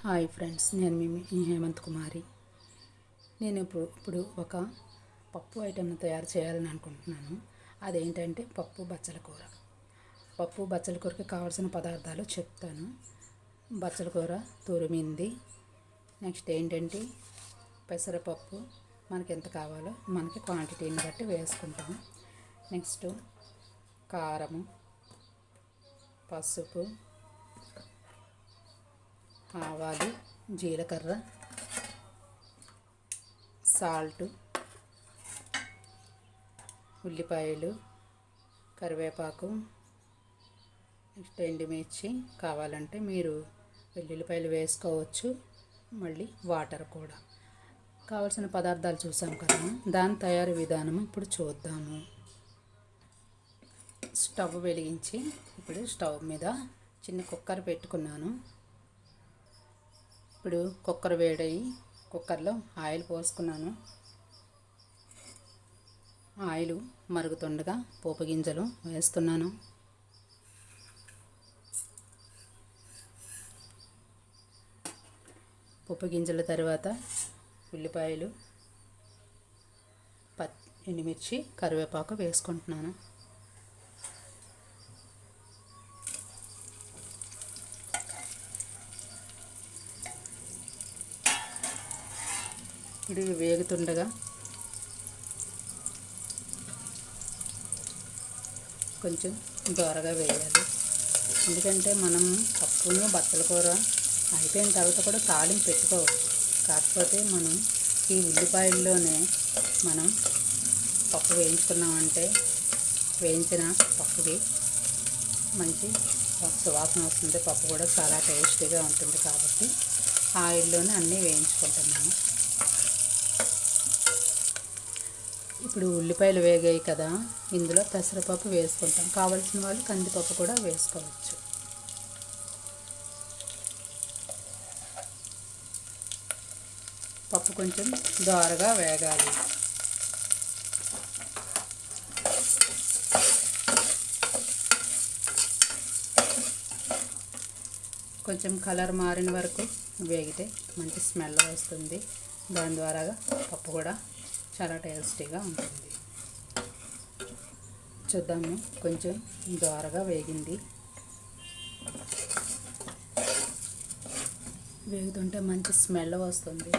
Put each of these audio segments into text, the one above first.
Hi friends నేను మీ హేమంత్ కుమారి. నేను ఇప్పుడు ఇప్పుడు ఒక పప్పు ఐటెంను తయారు చేయాలని అనుకుంటున్నాను. అదేంటంటే పప్పు బచ్చల కూర. పప్పు బచ్చల కూరకి కావాల్సిన పదార్థాలు చెప్తాను. బచ్చల కూర తురిమింది. నెక్స్ట్ ఏంటంటే పెసరపప్పు మనకి ఎంత కావాలో మనకి క్వాంటిటీని బట్టి వేసుకుంటాం. నెక్స్ట్ కారము పసుపు ఆవాలు జీలకర్ర సాల్ట్ ఉల్లిపాయలు కరివేపాకు నెక్స్ట్ ఎండుమిర్చి కావాలంటే మీరు వెల్లుల్లిపాయలు వేసుకోవచ్చు మళ్ళీ వాటర్ కూడా. కావలసిన పదార్థాలు చూసాం కదా దాని తయారీ విధానం ఇప్పుడు చూద్దాము. స్టవ్ వెలిగించి ఇప్పుడు స్టవ్ మీద చిన్న కుక్కర్ పెట్టుకున్నాను. ఇప్పుడు కుక్కర్ వేడయి కుక్కర్లో ఆయిల్ పోసుకున్నాను. ఆయిల్ మరుగుతుండగా పోపు గింజలు వేస్తున్నాను. పోపు గింజల తర్వాత ఉల్లిపాయలు పత్ ఎండుమిర్చి కరివేపాకు వేసుకుంటున్నాను. ఇది వేగుతుండగా కొంచెం దోరగా వేయాలి. ఎందుకంటే మనం పప్పును బట్టల కూర అయిపోయిన తర్వాత కూడా తాళింపు పెట్టుకోవచ్చు. కాకపోతే మనం ఈ ఉల్లిపాయల్లోనే మనం పప్పు వేయించుకున్నామంటే వేయించిన పప్పుకి మంచి సువాసన వస్తుంది. పప్పు కూడా చాలా టేస్టీగా ఉంటుంది కాబట్టి ఆయిల్లోనే అన్నీ వేయించుకుంటున్నాము ఇప్పుడు ఉల్లిపాయలు వేగాయి కదా ఇందులో పెసరపప్పు వేసుకుంటాం. కావలసిన వాళ్ళు కందిపప్పు కూడా వేసుకోవచ్చు. పప్పు కొంచెం దోరగా వేగాలి. కొంచెం కలర్ మారిన వరకు వేగితే మంచి స్మెల్ వస్తుంది. దాని ద్వారా పప్పు కూడా చాలా టేస్టీగా ఉంటుంది. చూద్దాము కొంచెం దోరగా వేగింది. వేగుతుంటే మంచి స్మెల్ వస్తుంది.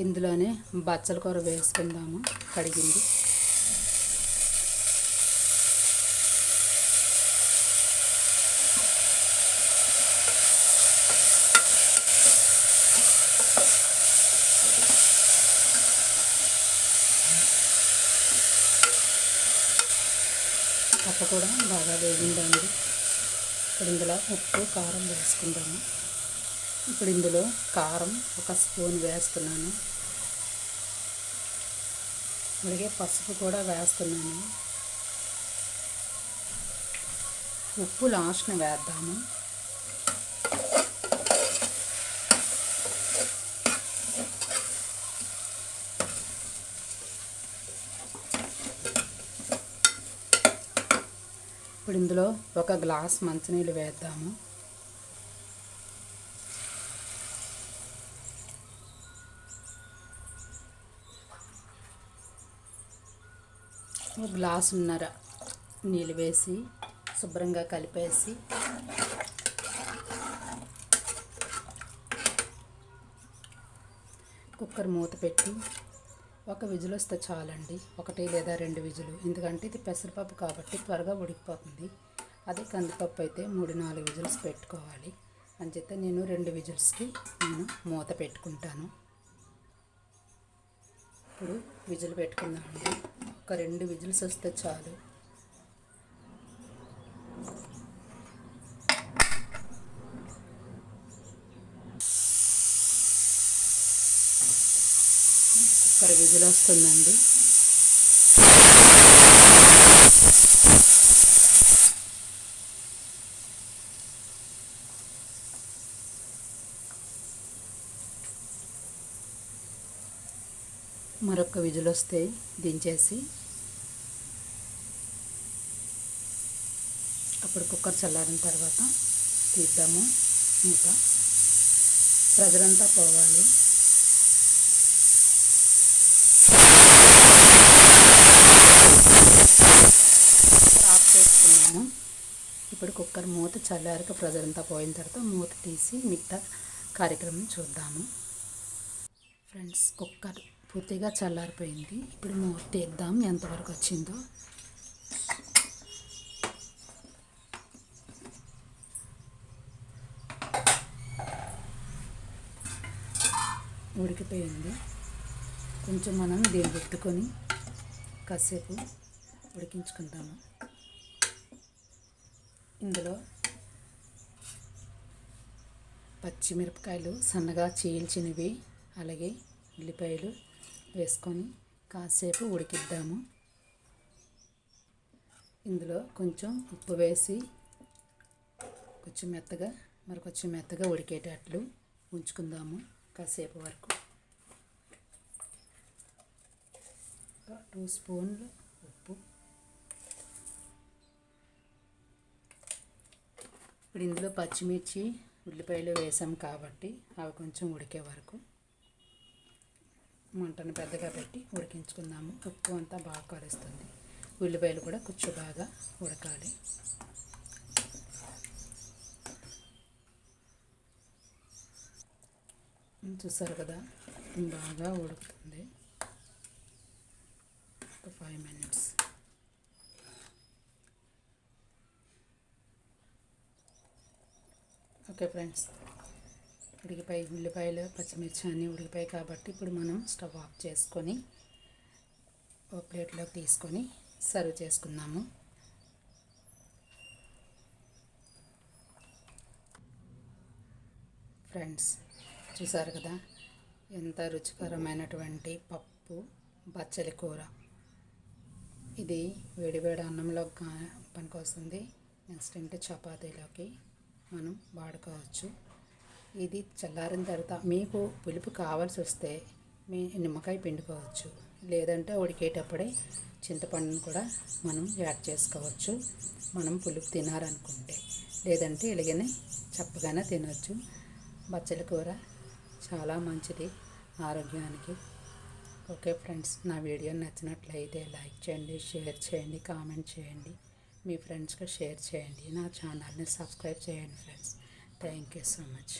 ఇందులోనే బచ్చల కూర వేసుకుందాము కడిగింది. పప్పు కూడా బాగా వేగిందండి. ఇప్పుడు ఇందులో ఉప్పు కారం వేసుకుందాము. ఇప్పుడు ఇందులో కారం ఒక స్పూన్ వేస్తున్నాను. అలాగే పసుపు కూడా వేస్తున్నాను. ఉప్పు లాస్ట్ని వేద్దాము. ఇప్పుడు ఇందులో ఒక గ్లాస్ మంచినీళ్ళు వేద్దాము. ఒక గ్లాసున్నర నీళ్ళు వేసి శుభ్రంగా కలిపేసి కుక్కర్ మూత పెట్టి ఒక విజులు వస్తే చాలండి. ఒకటి లేదా రెండు విజులు. ఎందుకంటే ఇది పెసరపప్పు కాబట్టి త్వరగా ఉడికిపోతుంది. అదే కందిపప్పు అయితే మూడు నాలుగు విజిల్స్ పెట్టుకోవాలి. అని చెప్తే నేను రెండు విజిల్స్కి నేను మూత పెట్టుకుంటాను. ఇప్పుడు విజిల్ పెట్టుకుందామండి. ఒక రెండు విజిల్స్ వస్తే చాలు. కుక్కర్ విజిల్ వస్తుందండి. మరొక విజులు వస్తాయి దించేసి అప్పుడు కుక్కర్ చల్లారిన తర్వాత తీద్దాము ఇంకా ప్రజలంతా పోవాలి కుక్కర్ ఆఫ్ చేసుకున్నాము ఇప్పుడు కుక్కర్ మూత చల్లారక ప్రెజర్ అంతా పోయిన తర్వాత మూత తీసి మిగతా కార్యక్రమం చూద్దాము. ఫ్రెండ్స్ కుక్కర్ పూర్తిగా చల్లారిపోయింది. ఇప్పుడు మూత తీద్దాం ఎంతవరకు వచ్చిందో. ఉడికిపోయింది. కొంచెం మనం దీన్ని పెట్టుకొని కాసేపు ఉడికించుకుంటాము ఇందులో పచ్చిమిరపకాయలు సన్నగా చీల్చినవి అలాగే ఉల్లిపాయలు వేసుకొని కాసేపు ఉడికిద్దాము. ఇందులో కొంచెం ఉప్పు వేసి కొంచెం మెత్తగా మరి కొంచెం మెత్తగా ఉడికేటట్లు ఉంచుకుందాము కాసేపు వరకు. ఒక టూ స్పూన్లు ఉప్పు. ఇప్పుడు ఇందులో పచ్చిమిర్చి ఉల్లిపాయలు వేసాం కాబట్టి అవి కొంచెం ఉడికే వరకు మంటను పెద్దగా పెట్టి ఉడికించుకుందాము. ఉప్పు అంతా బాగా కలుస్తుంది. ఉల్లిపాయలు కూడా కొంచెం బాగా ఉడకాలి. చూసారు కదా? బాగా ఉడుకుతుంది. ఒక ఫైవ్ మినిట్స్ ఓకే ఫ్రెండ్స్. ఉడికిపోయి ఉల్లిపాయలు పచ్చిమిర్చి అన్నీ ఉడికిపోయాయి కాబట్టి ఇప్పుడు మనం స్టవ్ ఆఫ్ చేసుకొని ఒక ప్లేట్లోకి తీసుకొని సర్వ్ చేసుకుందాము. ఫ్రెండ్స్ చూసారు కదా? ఎంత రుచికరమైనటువంటి పప్పు బచ్చలి కూర. ఇది వేడివేడి అన్నంలోకి పనికొస్తుంది. నెక్స్ట్ ఏంటి? చపాతీలోకి. మనం వాడుకోవచ్చు. ఇది చల్లారిన తర్వాత మీకు పులుపు కావాల్సి వస్తే మీ నిమ్మకాయ పిండుకోవచ్చు. లేదంటే ఉడికేటప్పుడే చింతపండును కూడా మనం యాడ్ చేసుకోవచ్చు. మనం పులుపు తినాలనుకుంటే. లేదంటే ఇలాగనే చప్పగానే తినవచ్చు బచ్చల కూర చాలా మంచిది. ఆరోగ్యానికి. ఓకే ఫ్రెండ్స్ నా వీడియో నచ్చినట్లయితే లైక్ చేయండి షేర్ చేయండి కామెంట్ చేయండి. మీ ఫ్రెండ్స్కి షేర్ చేయండి. నా ఛానల్ని సబ్స్క్రైబ్ చేయండి friends. Thank you so much.